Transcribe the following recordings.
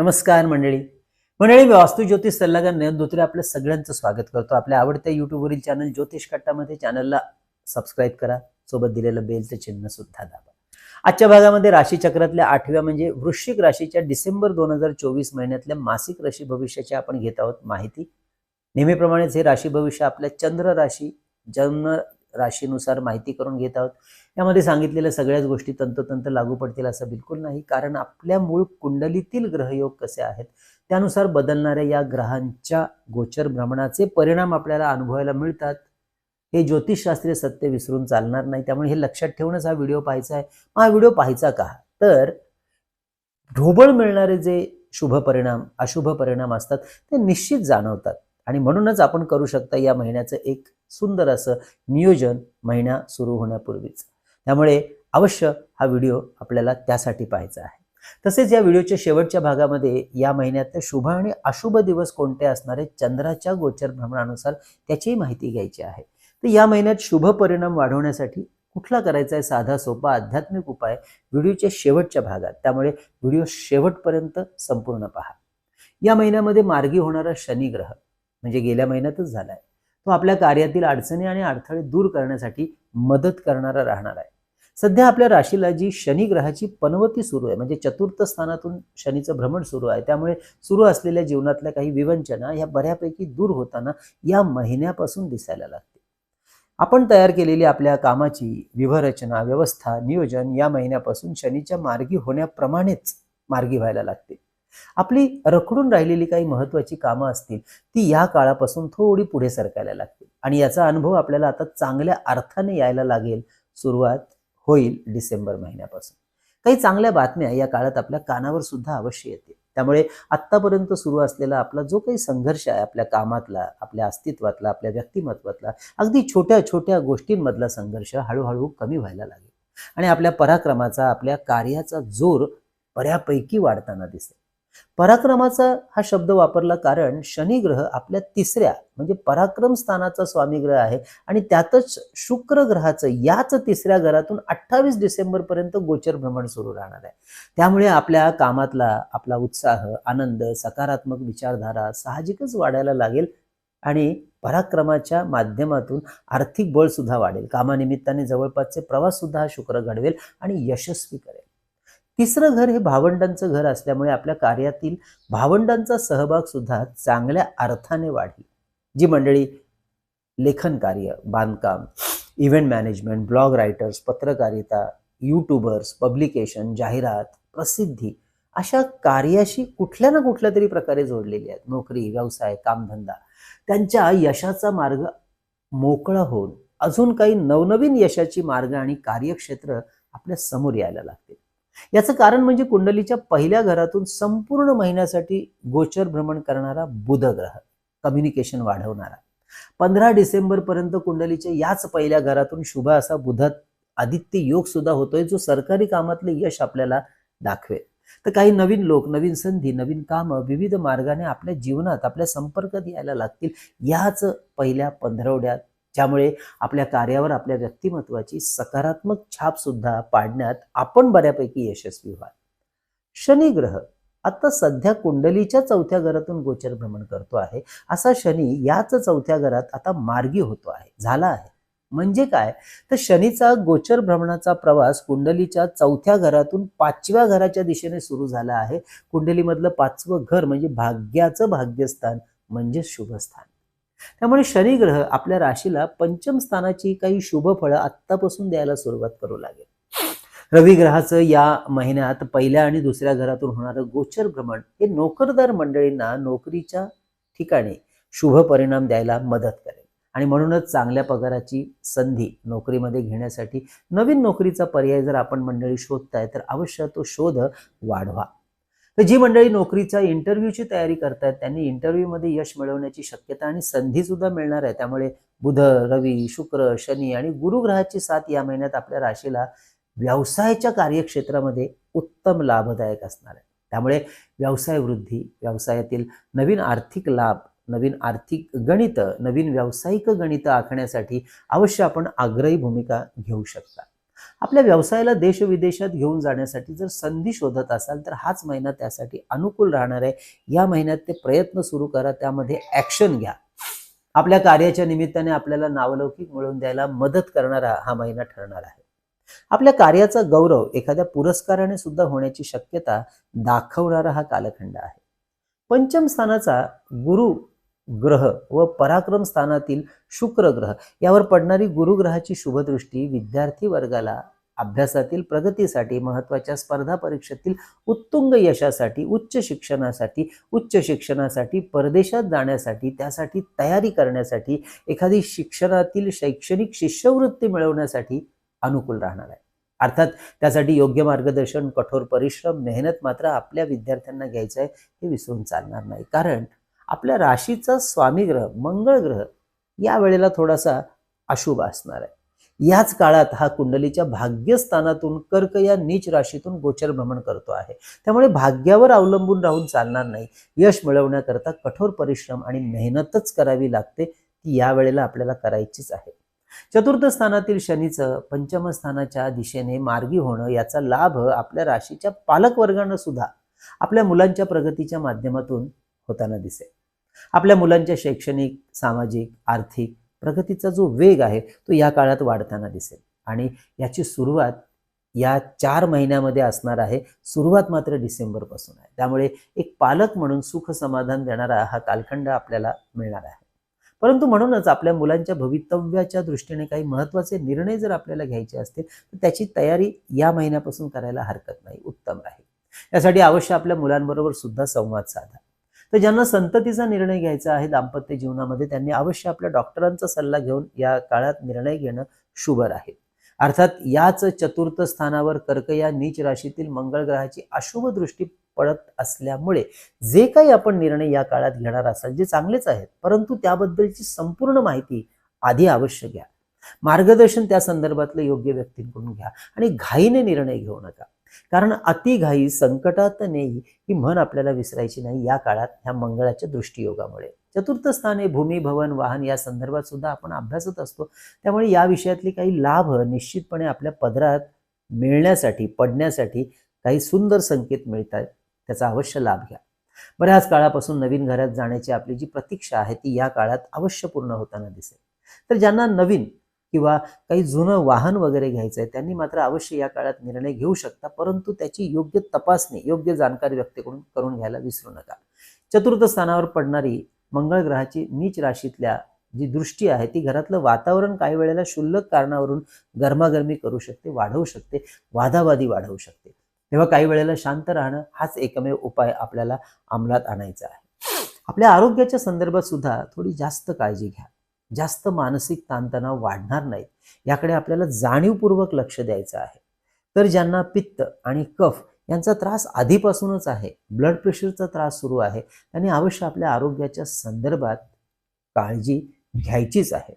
नमस्कार मंडळी. मंडळी मी वास्तू ज्योतिष सल्लागार नयन धोत्रे आपल्या सगळ्यांचं स्वागत करतो. आपल्या आवडत्या युट्यूबवरील चॅनल ज्योतिष कट्टामध्ये चॅनलला सबस्क्राईब करा. सोबत दिलेलं बेलचं चिन्ह सुद्धा दाबा. आजच्या भागामध्ये राशीचक्रातल्या आठव्या म्हणजे वृश्चिक राशीच्या डिसेंबर दोन हजार चोवीस महिन्यातल्या मासिक राशी भविष्याची आपण घेत आहोत माहिती. नेहमीप्रमाणेच हे राशी भविष्य आपल्या चंद्र राशी जन्म राशीनुसार माहिती करून घेत आहोत. यामध्ये सांगितलेल्या सगळ्याच गोष्टी तंतोतंत लागू पडतील असं बिलकुल नाही. कारण आपल्या मूळ कुंडलीतील ग्रहयोग कसे आहेत? त्यानुसार बदलणाऱ्या या ग्रहांच्या गोचर भ्रमणाचे परिणाम आपल्याला अनुभवायला मिळतात. हे ज्योतिषशास्त्रीय सत्य विसरून चालणार नाही. त्यामुळे हे लक्षात ठेवूनच हा व्हिडिओ पाहायचा आहे. हा व्हिडिओ पाहायचा का? तर ढोबळ मिळणारे जे शुभ परिणाम अशुभ परिणाम असतात ते निश्चित जाणवतात. आणि म्हणूनच आपण करू शकता या महिन्याचं एक सुंदर असं नियोजन महिना सुरू होण्यापूर्वीच. त्यामुळे अवश्य हा व्हिडिओ आपल्याला त्यासाठी पाहायचा आहे. तसेच या व्हिडिओच्या शेवटच्या भागामध्ये या महिन्यातले शुभ आणि अशुभ दिवस कोणते असणारे चंद्राच्या गोचर भ्रमणानुसार त्याचीही माहिती घ्यायची आहे. तर या महिन्यात शुभ परिणाम वाढवण्यासाठी कुठला करायचा आहे? साधा सोपा आध्यात्मिक उपाय व्हिडिओच्या शेवटच्या भागात. त्यामुळे व्हिडिओ शेवटपर्यंत संपूर्ण पहा. या महिन्यामध्ये मार्गी होणारा शनिग्रह म्हणजे गेल्या महिन्यातच झाला आहे तो आपल्या कार्यातील अडचणी आणि अडथळे दूर करण्यासाठी मदत करणारा राहणार आहे. सध्या आपल्या राशीला जी शनी ग्रहाची पनवती सुरू आहे म्हणजे चतुर्थ स्थानातून शनीचं भ्रमण सुरू आहे त्यामुळे सुरू असलेल्या जीवनातल्या काही विवंचना ह्या बऱ्यापैकी दूर होताना या महिन्यापासून दिसायला लागते आपण तयार केलेली आपल्या कामाची विवरचना व्यवस्था नियोजन या महिन्यापासून शनीच्या मार्गी होण्याप्रमाणेच मार्गी व्हायला लागते आपली रखडून राहिलेली काही महत्वाची कामं असतील ती या काळापासून थोडी पुढे सरकायला लागतील. आणि याचा अनुभव आपल्याला आता चांगल्या अर्थाने यायला लागेल. सुरुवात होईल डिसेंबर महिन्यापासून. काही चांगल्या बातम्या या काळात आपल्या कानावर सुद्धा अवश्य येते त्यामुळे आत्तापर्यंत सुरू असलेला आपला जो काही संघर्ष आहे आपल्या कामातला आपल्या अस्तित्वातला आपल्या व्यक्तिमत्वातला अगदी छोट्या छोट्या गोष्टींमधला संघर्ष हळूहळू कमी व्हायला लागेल. आणि आपल्या पराक्रमाचा आपल्या कार्याचा जोर बऱ्यापैकी वाढताना दिसेल. पराक्रमाचा हा शब्द वापरला कारण शनी ग्रह आपल्या तिसऱ्या म्हणजे पराक्रम स्थानाचा स्वामी ग्रह आहे. आणि त्यातच शुक्र ग्रहाचं याच तिसऱ्या घरातून अठ्ठावीस डिसेंबर पर्यंत गोचर भ्रमण सुरू राहणार आहे. त्यामुळे आपल्या कामातला आपला उत्साह आनंद सकारात्मक विचारधारा साहजिकच वाढायला लागेल आणि पराक्रमाच्या माध्यमातून आर्थिक बळ सुद्धा वाढेल. कामानिमित्ताने जवळपासचे प्रवास सुद्धा हा शुक्र घडवेल आणि यशस्वी करेल. तिसरं घर हे भावंडांचं घर असल्यामुळे आपल्या कार्यातील भावंडांचा सहभाग सुद्धा चांगल्या अर्थाने वाढेल. जी मंडळी लेखन कार्य बांधकाम इव्हेंट मॅनेजमेंट ब्लॉग रायटर्स पत्रकारिता यूट्यूबर्स पब्लिकेशन जाहिरात प्रसिद्धी अशा कार्याशी कुठल्या ना कुठल्या तरी प्रकारे जोडलेली आहेत. नोकरी व्यवसाय कामधंदा. त्यांच्या यशाचा मार्ग मोकळा होऊन अजून काही नवनवीन यशाची मार्ग आणि कार्यक्षेत्र आपल्यासमोर यायला लागतील. याचं कारण म्हणजे कुंडलीच्या पहिल्या घरातून संपूर्ण महिन्यासाठी गोचर भ्रमण करणारा बुध ग्रह कम्युनिकेशन वाढवणारा. पंधरा डिसेंबर पर्यंत कुंडलीच्या याच पहिल्या घरातून शुभ असा बुधात आदित्य योग सुद्धा होतोय जो सरकारी कामातले यश आपल्याला दाखवेल. तर काही नवीन लोक नवीन संधी नवीन कामं विविध मार्गाने आपल्या जीवनात आपल्या संपर्कात यायला लागतील याच पहिल्या पंधरवड्यात ज्यामुळे आपल्या कार्यावर आपल्या व्यक्तिमत्वाची सकारात्मक छाप सुद्धा पाडण्यात आपण बऱ्यापैकी यशस्वी व्हाल. शनी ग्रह आता सध्या कुंडलीच्या चौथ्या घरातून गोचर भ्रमण करतो आहे. असा शनी याच चौथ्या घरात आता मार्गी होतो आहे. झाला आहे. म्हणजे काय? तर शनीचा गोचर भ्रमणाचा प्रवास कुंडलीच्या चौथ्या घरातून पाचव्या घराच्या दिशेने सुरू झाला आहे. कुंडलीमधलं पाचवं घर म्हणजे भाग्याचं भाग्यस्थान म्हणजे शुभस्थान. त्यामुळे शनिग्रह आपल्या राशीला पंचम स्थानाची काही शुभ फळं आत्तापासून द्यायला सुरुवात करू लागेल. रवी ग्रहाचं या महिन्यात पहिल्या आणि दुसऱ्या घरातून होणारं गोचर भ्रमण हे नोकरदार मंडळींना नोकरीच्या ठिकाणी शुभ परिणाम द्यायला मदत करेल. आणि म्हणूनच चांगल्या पगाराची संधी नोकरीमध्ये घेण्यासाठी नवीन नोकरीचा पर्याय जर आपण मंडळी शोधताय तर अवश्य तो शोध वाढवा. तर जी मंडळी नोकरीचा इंटरव्ह्यूची तयारी करतायत त्यांनी इंटरव्ह्यूमध्ये यश मिळवण्याची शक्यता आणि संधी सुद्धा मिळणार आहे. त्यामुळे बुध रवी शुक्र शनी आणि गुरुग्रहाची साथ या महिन्यात आपल्या राशीला व्यवसायाच्या कार्यक्षेत्रामध्ये उत्तम लाभदायक असणार आहे. त्यामुळे व्यवसाय वृद्धी व्यवसायातील नवीन आर्थिक लाभ नवीन आर्थिक गणित नवीन व्यावसायिक गणित आखण्यासाठी अवश्य आपण आग्रही भूमिका घेऊ शकता. आपल्या व्यवसायाला देश विदेशात घेऊन जाण्यासाठी जर संधी शोधत असाल तर हाच महिना त्यासाठी अनुकूल राहणार आहे. या महिन्यात ते प्रयत्न सुरू करा त्यामध्ये ॲक्शन घ्या. आपल्या कार्याच्या निमित्ताने आपल्याला नावलौकिक मिळवून द्यायला मदत करणारा हा महिना ठरणार आहे. आपल्या कार्याचा गौरव एखाद्या पुरस्काराने सुद्धा होण्याची शक्यता दाखवणारा हा कालखंड आहे. पंचम स्थानाचा गुरु ग्रह व पराक्रम स्थानातील शुक्र ग्रह यावर पडणारी गुरुग्रहाची शुभदृष्टी विद्यार्थी वर्गाला अभ्यासातील प्रगतीसाठी महत्त्वाच्या स्पर्धा परीक्षेतील उत्तुंग यशासाठी उच्च शिक्षणासाठी उच्च शिक्षणासाठी परदेशात जाण्यासाठी त्यासाठी तयारी करण्यासाठी एखादी शिक्षणातील शैक्षणिक शिष्यवृत्ती मिळवण्यासाठी अनुकूल राहणार आहे. अर्थात त्यासाठी योग्य मार्गदर्शन कठोर परिश्रम मेहनत मात्र आपल्या विद्यार्थ्यांना घ्यायचं आहे हे विसरून चालणार नाही. कारण आपल्या राशीचा स्वामी ग्रह मंगळ ग्रह या वेळेला थोडासा अशुभ असणार आहे. याच काळात हा कुंडलीच्या भाग्यस्थानातून कर्क या नीच राशीतून गोचर भ्रमण करतो आहे. त्यामुळे भाग्यावर अवलंबून राहून चालणार नाही. यश मिळवण्याकरता कठोर परिश्रम आणि मेहनतच करावी लागते ती या वेळेला आपल्याला करायचीच आहे. चतुर्थ स्थानातील शनीचं पंचम स्थानाच्या दिशेने मार्गी होणं याचा लाभ आपल्या राशीच्या पालकवर्गानं सुद्धा आपल्या मुलांच्या प्रगतीच्या माध्यमातून होताना दिसेल. आपल्या मुलांच्या शैक्षणिक सामाजिक आर्थिक प्रगतीचा जो वेग आहे तो या काळात वाढताना दिसेल. आणि याची सुरुवात या चार महिन्यामध्ये असणार आहे. सुरुवात मात्र डिसेंबरपासून आहे. त्यामुळे एक पालक म्हणून सुख समाधान देणारा हा कालखंड आपल्याला मिळणार आहे. परंतु म्हणूनच आपल्या मुलांच्या भवितव्याच्या दृष्टीने काही महत्त्वाचे निर्णय जर आपल्याला घ्यायचे असतील तर त्याची तयारी या महिन्यापासून करायला हरकत नाही. उत्तम राहील यासाठी अवश्य आपल्या मुलांबरोबर सुद्धा संवाद साधा. तर ज्यांना संततीचा निर्णय घ्यायचा आहे दाम्पत्य जीवनामध्ये त्यांनी अवश्य आपल्या डॉक्टरांचा सल्ला घेऊन या काळात निर्णय घेणं शुभ राहील अर्थात याच चतुर्थ स्थानावर कर्क या नीच राशीतील मंगळ ग्रहाची अशुभ दृष्टी पडत असल्यामुळे जे काही आपण निर्णय या काळात घेणार असाल जे चांगलेच आहेत परंतु त्याबद्दलची संपूर्ण माहिती आधी अवश्य घ्या. मार्गदर्शन त्या संदर्भातलं योग्य व्यक्तींकडून घ्या आणि घाईने निर्णय घेऊ नका. कारण अतिघाई संकटात नेही ही म्हण आपल्याला विसरायची नाही या काळात ह्या मंगळाच्या दृष्टीयोगामुळे. चतुर्थ स्थाने भूमी भवन वाहन या संदर्भात सुद्धा आपण अभ्यासत असतो. त्यामुळे या विषयातले काही लाभ निश्चितपणे आपल्या पदरात मिळण्यासाठी पडण्यासाठी काही सुंदर संकेत मिळतात त्याचा अवश्य लाभ घ्या. बऱ्याच काळापासून नवीन घरात जाण्याची आपली जी प्रतीक्षा आहे ती या काळात अवश्य पूर्ण होताना दिसेल. तर ज्यांना नवीन किंवा काही जुनं वाहन वगैरे घ्यायचं आहे त्यांनी मात्र अवश्य या काळात निर्णय घेऊ शकता परंतु त्याची योग्य तपासणी योग्य जाणकारी व्यक्तीकडून करून घ्यायला विसरू नका. चतुर्थ स्थानावर पडणारी मंगळ ग्रहाची नीच राशीतल्या जी दृष्टी आहे ती घरातलं वातावरण काही वेळेला क्षुल्लक कारणावरून गरमागरमी करू शकते वाढवू शकते वादावादी वाढवू शकते. तेव्हा काही वेळेला शांत राहणं हाच एकमेव उपाय आपल्याला अंमलात आणायचा आहे. आपल्या आरोग्याच्या संदर्भात सुद्धा थोडी जास्त काळजी घ्या. जास्त मानसिक ताणतणाव वाढणार नाहीत. याकडे आपल्याला जाणीवपूर्वक लक्ष द्यायचं आहे. तर ज्यांना पित्त आणि कफ यांचा त्रास आधीपासूनच आहे ब्लड प्रेशरचा त्रास सुरू आहे त्यांनी अवश्य आपल्या आरोग्याच्या संदर्भात काळजी घ्यायचीच आहे.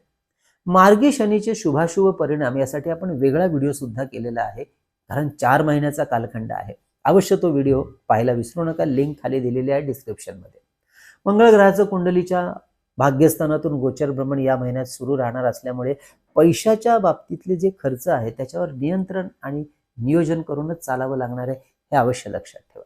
मार्गी शनीचे शुभाशुभ परिणाम यासाठी आपण वेगळा व्हिडिओ सुद्धा केलेला आहे कारण चार महिन्याचा कालखंड आहे. अवश्य तो व्हिडिओ पाहायला विसरू नका लिंक खाली दिलेली आहे डिस्क्रिप्शनमध्ये. मंगळ ग्रहाचं कुंडलीच्या भाग्यस्थानातून गोचर भ्रमण या महिन्यात सुरू राहणार असल्यामुळे पैशाच्या बाबतीतले जे खर्च आहे त्याच्यावर नियंत्रण आणि नियोजन करूनच चालावं लागणार आहे हे अवश्य लक्षात ठेवा.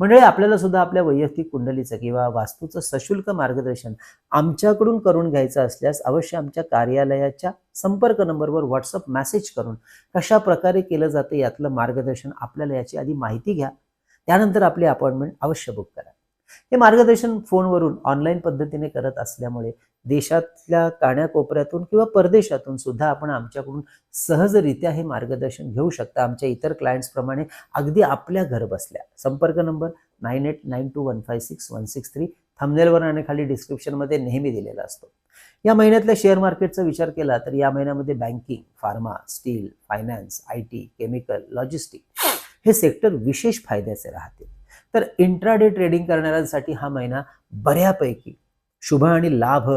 मंडळी आपल्याला सुद्धा आपल्या वैयक्तिक कुंडलीचं किंवा वास्तूचं सशुल्क मार्गदर्शन आमच्याकडून करून घ्यायचं असल्यास अवश्य आमच्या कार्यालयाच्या संपर्क नंबरवर व्हॉट्सअप मेसेज करून कशा प्रकारे केलं जातं यातलं मार्गदर्शन आपल्याला याची आधी माहिती घ्या. त्यानंतर आपली अपॉइंटमेंट अवश्य बुक करा. हे मार्गदर्शन फोनवरून ऑनलाईन पद्धतीने करत असल्यामुळे देशातल्या काण्याकोपऱ्यातून किंवा परदेशातून सुद्धा आपण आमच्याकडून सहजरित्या हे मार्गदर्शन घेऊ शकता. आमच्या इतर क्लायंट्सप्रमाणे अगदी आपल्या घर बसल्या. संपर्क number nine eight nine two one five six one six three थंबनेलवर आणि खाली डिस्क्रिप्शनमध्ये नेहमी दिलेला असतो. या महिन्यातल्या शेअर मार्केटचा विचार केला तर या महिन्यामध्ये banking pharma steel finance I T chemical logistic हे सेक्टर विशेष फायद्याचे राहतील. तर इंट्राडे ट्रेडिंग करणाऱ्यांसाठी हा महिना बऱ्यापैकी शुभ आणि लाभ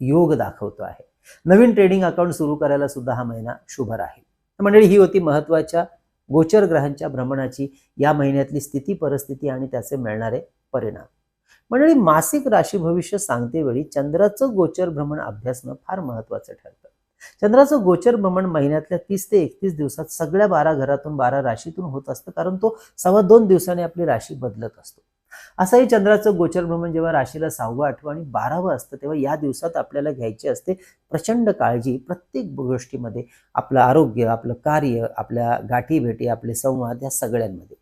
योग दाखवतो आहे. नवीन ट्रेडिंग अकाउंट सुरू करायला सुद्धा हा महिना शुभ राहील. मंडळी ही होती महत्त्वाच्या गोचर ग्रहांच्या भ्रमणाची या महिन्यातली स्थिती परिस्थिती आणि त्याचे मिळणारे परिणाम. मंडळी मासिक राशी भविष्य सांगते वेळी चंद्राचं गोचर भ्रमण अभ्यासणं फार महत्वाचं ठरतं. चंद्राचं गोचर भ्रमण महिन्यातल्या तीस ते एकतीस दिवसात सगळ्या बारा घरातून बारा राशीतून होत असतं कारण तो सव्वा दोन दिवसांनी आपली राशी बदलत असतो. असंही चंद्राचं गोचर भ्रमण जेव्हा राशीला सहावं आठवं आणि बारावं असतं तेव्हा या दिवसात आपल्याला घ्यायची असते प्रचंड काळजी प्रत्येक गोष्टीमध्ये आपलं आरोग्य आपलं कार्य आपल्या गाठी भेटी आपले संवाद या सगळ्यांमध्ये.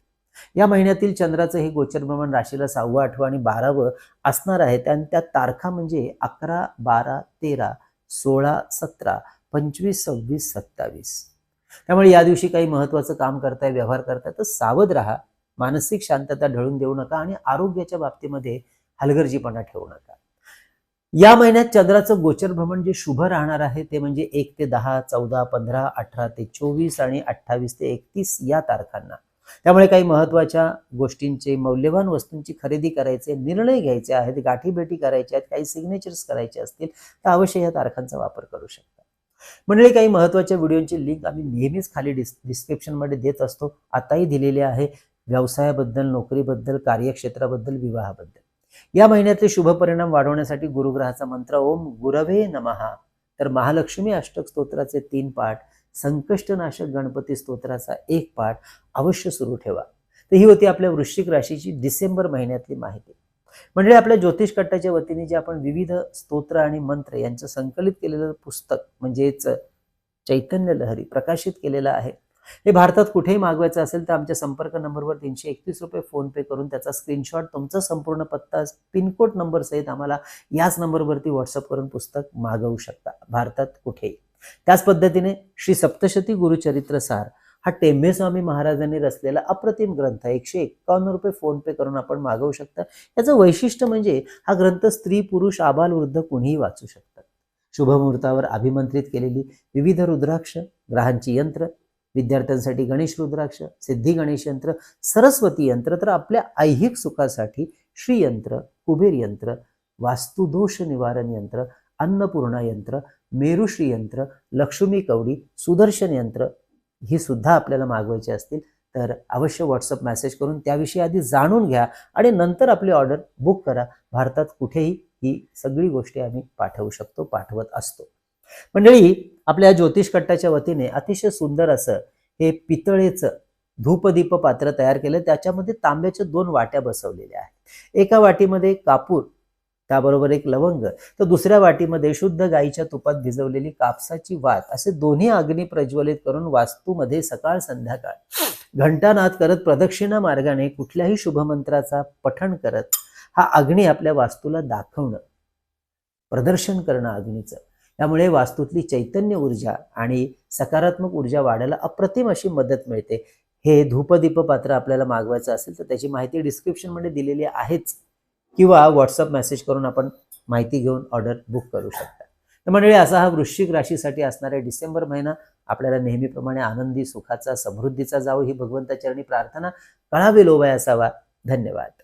या महिन्यातील चंद्राचं हे गोचर भ्रमण राशीला सहावं आठवं आणि बारावं असणार आहे आणि त्या तारखा म्हणजे अकरा बारा तेरा सोळा सतरा पंचवीस सव्वीस सत्तावीस. त्यामुळे या दिवशी काही महत्वाचं काम करताय व्यवहार करताय तर सावध राहा. मानसिक शांतता ढळून देऊ नका आणि आरोग्याच्या बाबतीमध्ये हलगर्जीपणा ठेवू नका. या महिन्यात चंद्राचं गोचर भ्रमण जे शुभ राहणार आहे ते म्हणजे एक ते दहा चौदा पंधरा अठरा ते चोवीस आणि अठ्ठावीस ते एकतीस या तारखांना. त्यामुळे काही महत्त्वाच्या गोष्टींचे मौल्यवान वस्तूंची खरेदी करायचे निर्णय घ्यायचे आहेत गाठीभेटी करायच्या आहेत काही सिग्नेचर्स करायचे असतील तर अवश्य या तारखांचा वापर करू शकता. मंडळी काही महत्त्वाच्या व्हिडिओची लिंक आम्ही नेहमीच खाली डिस् डिस्क्रिप्शनमध्ये देत असतो. आताही दिलेली आहे. व्यवसायाबद्दल नोकरीबद्दल कार्यक्षेत्राबद्दल विवाहाबद्दल. या महिन्यातले शुभ परिणाम वाढवण्यासाठी गुरुग्रहाचा मंत्र ओम गुरवे नमहा तर महालक्ष्मी अष्टक स्तोत्राचे तीन पाठ संकष्टनाशक गणपती स्तोत्राचा एक पाठ अवश्य सुरू ठेवा. तर ही होती आपल्या वृश्चिक राशीची डिसेंबर महिन्यातली माहिती. म्हणजे आपल्या ज्योतिष कट्टाच्या वतीने जे आपण विविध स्तोत्र आणि मंत्र यांचं संकलित केलेलं पुस्तक म्हणजेच चैतन्य लहरी प्रकाशित केलेलं आहे. हे भारतात कुठेही मागवायचं असेल तर आमच्या संपर्क नंबरवर तीनशे एकतीस रुपये फोनपे करून त्याचा स्क्रीनशॉट तुमचा संपूर्ण पत्ता पिनकोड नंबरसहित आम्हाला याच नंबरवरती व्हॉट्सअप करून पुस्तक मागवू शकता. भारतात कुठेही. त्याच पद्धतीने श्री सप्तशती गुरुचरित्र सार हा टेंबे स्वामी महाराजांनी रचलेला अप्रतिम ग्रंथ एकशे एक्कावन्न रुपये फोन पे करून आपण मागवू शकता. याचं वैशिष्ट्य म्हणजे हा ग्रंथ स्त्री पुरुष आबाल वृद्ध कुणीही वाचू शकतात. शुभमुहूर्तावर अभिमंत्रित केलेली विविध रुद्राक्ष ग्रहांची यंत्र विद्यार्थ्यांसाठी गणेश रुद्राक्ष सिद्धी गणेश यंत्र सरस्वती यंत्र तर आपल्या ऐहिक सुखासाठी श्रीयंत्र कुबेर यंत्र वास्तुदोष निवारण यंत्र अन्नपूर्णा यंत्र मेरुश्री यंत्र लक्ष्मी कवडी सुदर्शन यंत्र ही सुद्धा आपल्याला मागवायची असतील तर अवश्य व्हॉट्सअप मेसेज करून त्याविषयी आधी जाणून घ्या आणि नंतर आपली ऑर्डर बुक करा. भारतात कुठेही ही सगळी गोष्टी आम्ही पाठवू शकतो पाठवत असतो. मंडळी आपल्या ज्योतिष कट्टाच्या वतीने अतिशय सुंदर असं हे पितळेचं धूपदीप पात्र तयार केलं. त्याच्यामध्ये तांब्याच्या दोन वाट्या बसवलेल्या आहेत. एका वाटीमध्ये कापूर त्याबरोबर एक लवंग. तर दुसऱ्या वाटीमध्ये शुद्ध गाईच्या तुपात भिजवलेली कापसाची वात असे दोन्ही अग्नी प्रज्वलित करून वास्तूमध्ये सकाळ संध्याकाळ. घंटानाद करत प्रदक्षिणा मार्गाने कुठल्याही शुभमंत्राचा पठण करत हा अग्नी आपल्या वास्तूला दाखवणं प्रदर्शन करणं अग्नीचं. त्यामुळे वास्तूतली चैतन्य ऊर्जा आणि सकारात्मक ऊर्जा वाढायला अप्रतिम अशी मदत मिळते. हे धूपदीप पात्र आपल्याला मागवायचं असेल तर त्याची माहिती डिस्क्रिप्शनमध्ये दिलेली आहेच. किंवा व्हॉट्सअप मेसेज करून आपण माहिती घेऊन ऑर्डर बुक करू शकता. तर मंडळी असा हा वृश्चिक राशीसाठी असणारा डिसेंबर महिना आपल्याला नेहमीप्रमाणे आनंदी सुखाचा समृद्धीचा जावं ही भगवंताचरणी प्रार्थना. कळावी लोभाय असावा. धन्यवाद.